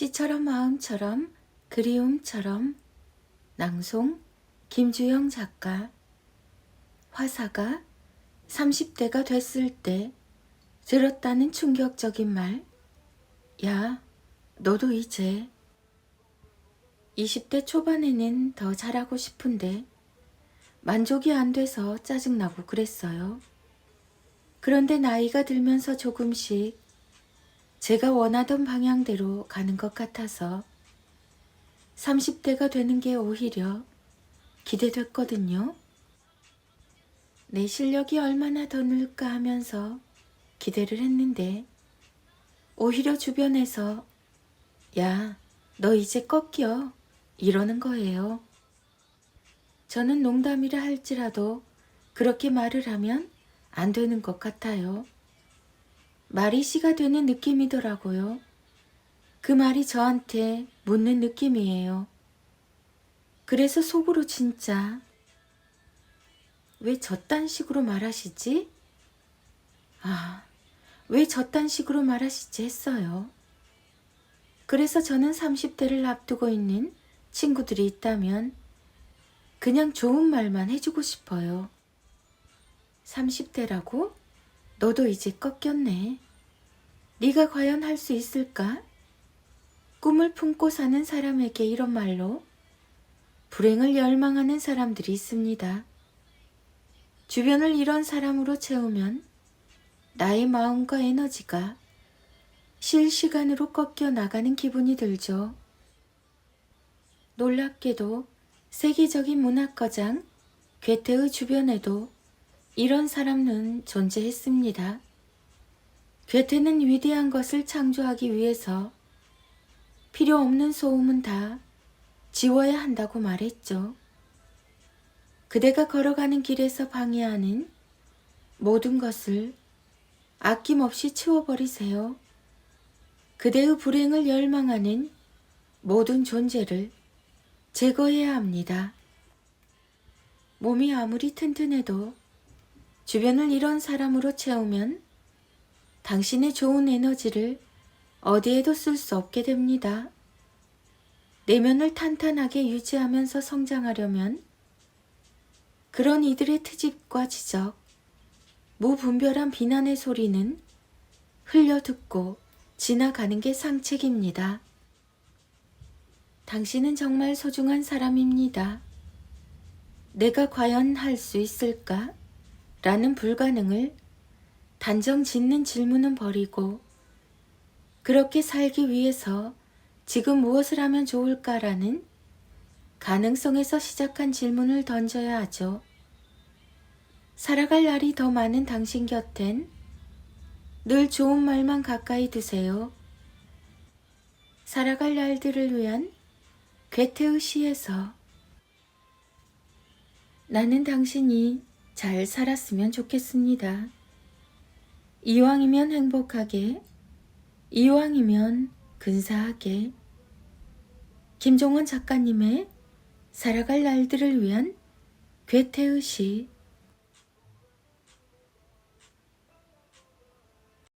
시처럼 마음처럼 그리움처럼. 낭송 김주영 작가. 화사가 30대가 됐을 때 들었다는 충격적인 말. 야, 너도 이제 20대 초반에는 더 잘하고 싶은데 만족이 안 돼서 짜증나고 그랬어요. 그런데 나이가 들면서 조금씩 제가 원하던 방향대로 가는 것 같아서 30대가 되는 게 오히려 기대됐거든요. 내 실력이 얼마나 더 늘까 하면서 기대를 했는데 오히려 주변에서 야, 너 이제 꺾여 이러는 거예요. 저는 농담이라 할지라도 그렇게 말을 하면 안 되는 것 같아요. 말이 씨가 되는 느낌이더라고요. 그 말이 저한테 묻는 느낌이에요. 그래서 속으로 진짜 왜 저딴 식으로 말하시지? 아, 왜 저딴 식으로 말하시지 했어요. 그래서 저는 30대를 앞두고 있는 친구들이 있다면 그냥 좋은 말만 해주고 싶어요. 30대라고? 너도 이제 꺾였네. 네가 과연 할 수 있을까? 꿈을 품고 사는 사람에게 이런 말로 불행을 열망하는 사람들이 있습니다. 주변을 이런 사람으로 채우면 나의 마음과 에너지가 실시간으로 꺾여 나가는 기분이 들죠. 놀랍게도 세계적인 문학거장 괴테의 주변에도 이런 사람은 존재했습니다. 괴테는 위대한 것을 창조하기 위해서 필요 없는 소음은 다 지워야 한다고 말했죠. 그대가 걸어가는 길에서 방해하는 모든 것을 아낌없이 치워버리세요. 그대의 불행을 열망하는 모든 존재를 제거해야 합니다. 몸이 아무리 튼튼해도 주변을 이런 사람으로 채우면 당신의 좋은 에너지를 어디에도 쓸 수 없게 됩니다. 내면을 탄탄하게 유지하면서 성장하려면 그런 이들의 트집과 지적, 무분별한 비난의 소리는 흘려듣고 지나가는 게 상책입니다. 당신은 정말 소중한 사람입니다. 내가 과연 할 수 있을까? 라는 불가능을 단정 짓는 질문은 버리고 그렇게 살기 위해서 지금 무엇을 하면 좋을까라는 가능성에서 시작한 질문을 던져야 하죠. 살아갈 날이 더 많은 당신 곁엔 늘 좋은 말만 가까이 두세요. 살아갈 날들을 위한 괴테의 시에서 나는 당신이 잘 살았으면 좋겠습니다. 이왕이면 행복하게, 이왕이면 근사하게. 김종원 작가님의 살아갈 날들을 위한 괴테의 시